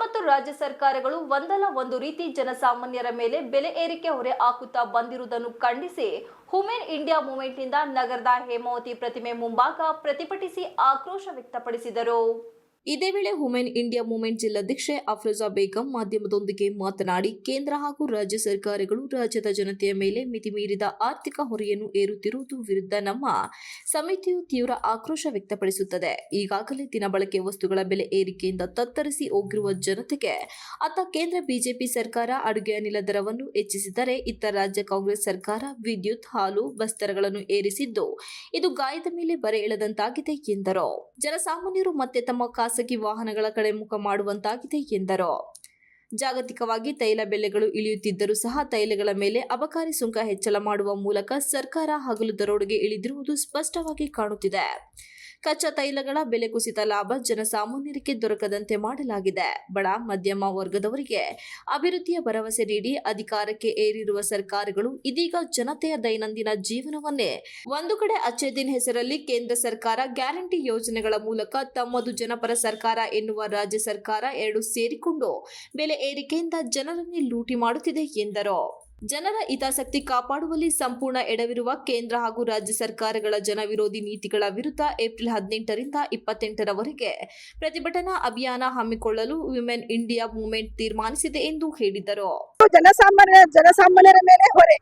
ಮತ್ತು ರಾಜ್ಯ ಸರ್ಕಾರಗಳು ಒಂದಲ್ಲ ಒಂದು ರೀತಿ ಜನಸಾಮಾನ್ಯರ ಮೇಲೆ ಬೆಲೆ ಏರಿಕೆ ಹೊರೆ ಹಾಕುತ್ತಾ ಬಂದಿರುವುದನ್ನು ಖಂಡಿಸಿ ಹುಮೇನ್ ಇಂಡಿಯಾ ಮೂವ್ಮೆಂಟ್ನಿಂದ ನಗರದ ಹೇಮಾವತಿ ಪ್ರತಿಮೆ ಮುಂಭಾಗ ಪ್ರತಿಭಟಿಸಿ ಆಕ್ರೋಶ ವ್ಯಕ್ತಪಡಿಸಿದರು. ಇದೇ ವೇಳೆ ವುಮೆನ್ ಇಂಡಿಯಾ ಮೂವ್ಮೆಂಟ್ ಜಿಲ್ಲಾಧ್ಯಕ್ಷೆ ಅಫ್ರೋಜಾ ಬೇಗಂ ಮಾಧ್ಯಮದೊಂದಿಗೆ ಮಾತನಾಡಿ, ಕೇಂದ್ರ ಹಾಗೂ ರಾಜ್ಯ ಸರ್ಕಾರಗಳು ರಾಜ್ಯದ ಜನತೆಯ ಮೇಲೆ ಮಿತಿಮೀರಿದ ಆರ್ಥಿಕ ಹೊರೆಯನ್ನು ಏರುತ್ತಿರುವುದು ವಿರುದ್ಧ ನಮ್ಮ ಸಮಿತಿಯು ತೀವ್ರ ಆಕ್ರೋಶ ವ್ಯಕ್ತಪಡಿಸುತ್ತದೆ. ಈಗಾಗಲೇ ದಿನಬಳಕೆ ವಸ್ತುಗಳ ಬೆಲೆ ಏರಿಕೆಯಿಂದ ತತ್ತರಿಸಿ ಹೋಗಿರುವ ಜನತೆಗೆ ಅತ್ತ ಕೇಂದ್ರ ಬಿಜೆಪಿ ಸರ್ಕಾರ ಅಡುಗೆ ಅನಿಲ ದರವನ್ನು ಹೆಚ್ಚಿಸಿದರೆ ಇತ್ತ ರಾಜ್ಯ ಕಾಂಗ್ರೆಸ್ ಸರ್ಕಾರ ವಿದ್ಯುತ್, ಹಾಲು ಬಸ್ ದರಗಳನ್ನು ಏರಿಸಿದ್ದು, ಇದು ಗಾಯದ ಮೇಲೆ ಬರೆ ಎಳೆದಂತಾಗಿದೆ ಎಂದರು. ಜನಸಾಮಾನ್ಯರು ಮತ್ತೆ ತಮ್ಮ ಖಾಸಗಿ ವಾಹನಗಳ ಕಡೆ ಮುಖ ಮಾಡುವಂತಾಗಿದೆ ಎಂದರು. ಜಾಗತಿಕವಾಗಿ ತೈಲ ಬೆಲೆಗಳು ಇಳಿಯುತ್ತಿದ್ದರೂ ಸಹ ತೈಲಗಳ ಮೇಲೆ ಅಬಕಾರಿ ಸುಂಕ ಹೆಚ್ಚಳ ಮಾಡುವ ಮೂಲಕ ಸರ್ಕಾರ ಹಗಲು ದರೋಡೆಗೆ ಇಳಿದಿರುವುದು ಸ್ಪಷ್ಟವಾಗಿ ಕಾಣುತ್ತಿದೆ. ಕಚ್ಚಾ ತೈಲಗಳ ಬೆಲೆ ಕುಸಿತ ಲಾಭ ಜನಸಾಮಾನ್ಯರಿಗೆ ದೊರಕದಂತೆ ಮಾಡಲಾಗಿದೆ. ಬಡ, ಮಧ್ಯಮ ವರ್ಗದವರಿಗೆ ಅಭಿವೃದ್ಧಿಯ ಭರವಸೆ ನೀಡಿ ಅಧಿಕಾರಕ್ಕೆ ಏರಿರುವ ಸರ್ಕಾರಗಳು ಇದೀಗ ಜನತೆಯ ದೈನಂದಿನ ಜೀವನವನ್ನೇ ಒಂದು ಕಡೆ ಅಚ್ಚೆದಿನ್ ಹೆಸರಲ್ಲಿ ಕೇಂದ್ರ ಸರ್ಕಾರ ಗ್ಯಾರಂಟಿ ಯೋಜನೆಗಳ ಮೂಲಕ ತಮ್ಮದು ಜನಪರ ಸರ್ಕಾರ ಎನ್ನುವ ರಾಜ್ಯ ಸರ್ಕಾರ ಎರಡು ಸೇರಿಕೊಂಡು ಬೆಲೆ ಏರಿಕೆಯಿಂದ ಜನರನ್ನೇ ಲೂಟಿ ಮಾಡುತ್ತಿದೆ ಎಂದರು. ಜನರ ಹಿತಾಸಕ್ತಿ ಕಾಪಾಡುವಲ್ಲಿ ಸಂಪೂರ್ಣ ಎಡವಿರುವ ಕೇಂದ್ರ ಹಾಗೂ ರಾಜ್ಯ ಸರ್ಕಾರಗಳ ಜನವಿರೋಧಿ ನೀತಿಗಳ ವಿರುದ್ಧ ಏಪ್ರಿಲ್ ಹದಿನೆಂಟರಿಂದ ಇಪ್ಪತ್ತೆಂಟರವರೆಗೆ ಪ್ರತಿಭಟನಾ ಅಭಿಯಾನ ಹಮ್ಮಿಕೊಳ್ಳಲು ವಿಮೆನ್ ಇಂಡಿಯಾ ಮೂವ್ಮೆಂಟ್ ತೀರ್ಮಾನಿಸಿದೆ ಎಂದು ಹೇಳಿದರು. ಜನಸಾಮಾನ್ಯ, ಜನಸಾಮಾನ್ಯರ ಮೇಲೆ ಹೊರೆ.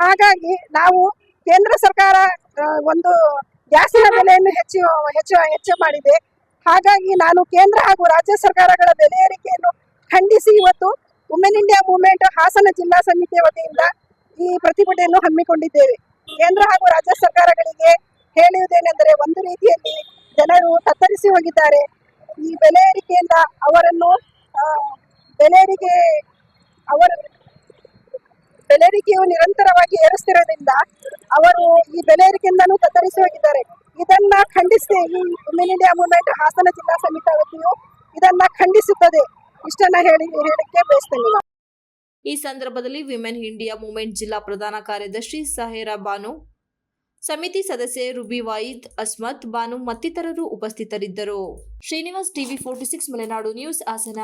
ಹಾಗಾಗಿ ನಾವು ಕೇಂದ್ರ ಸರ್ಕಾರ ಒಂದು ಗ್ಯಾಸಿನ ಬೆಲೆಯನ್ನು ಹೆಚ್ಚು ಹೆಚ್ಚು ಹೆಚ್ಚು ಮಾಡಿದೆ. ಹಾಗಾಗಿ ನಾನು ಕೇಂದ್ರ ಹಾಗೂ ರಾಜ್ಯ ಸರ್ಕಾರಗಳ ಬೆಲೆ ಏರಿಕೆಯನ್ನು ಖಂಡಿಸಿ ಇವತ್ತು ವುಮೆನ್ ಇಂಡಿಯಾ ಮೂವ್ಮೆಂಟ್ ಹಾಸನ ಜಿಲ್ಲಾ ಸಮಿತಿಯ ವತಿಯಿಂದ ಈ ಪ್ರತಿಭಟನೆಯನ್ನು ಹಮ್ಮಿಕೊಂಡಿದ್ದೇವೆ. ಕೇಂದ್ರ ಹಾಗೂ ರಾಜ್ಯ ಸರ್ಕಾರಗಳಿಗೆ ಹೇಳುವುದೇನೆಂದರೆ ಒಂದು ರೀತಿಯಲ್ಲಿ ಜನರು ತತ್ತರಿಸಿ ಹೋಗಿದ್ದಾರೆ. ಈ ಬೆಲೆ ಏರಿಕೆಯಿಂದ ಅವರನ್ನು ಬೆಲೆ ಏರಿಕೆ, ಅವರ ಬೆಲೆ ಏರಿಕೆಯು ನಿರಂತರವಾಗಿ ಏರಿಸ್ತಿರೋದ್ರಿಂದ ಅವರು ಈ ಬೆಲೆ ಏರಿಕೆಯಿಂದನೂ ತತ್ತರಿಸಿ ಹೋಗಿದ್ದಾರೆ. ಇದನ್ನ ಖಂಡಿಸಿ ಈ ವುಮೆನ್ ಇಂಡಿಯಾ ಮೂವ್ಮೆಂಟ್ ಹಾಸನ ಜಿಲ್ಲಾ ಸಮಿತಿ ವತಿಯು. ಇದನ್ನ ಖಂಡಿಸುತ್ತದೆ. ಇಷ್ಟನ್ನ ಹೇಳಿ ಬಯಸ್ತೇನೆ ಈ ಸಂದರ್ಭದಲ್ಲಿ ವಿಮೆನ್ ಇಂಡಿಯಾ ಮೂವ್ಮೆಂಟ್ ಜಿಲ್ಲಾ ಪ್ರಧಾನ ಕಾರ್ಯದರ್ಶಿ ಸಹೇರಾ ಬಾನು, ಸಮಿತಿ ಸದಸ್ಯೆ ರುಬಿ ವಾಯಿದ್, ಅಸ್ಮತ್ ಬಾನು ಮತ್ತಿತರರು ಉಪಸ್ಥಿತರಿದ್ದರು. Srinivas TV forty six Malenadu news Hassan.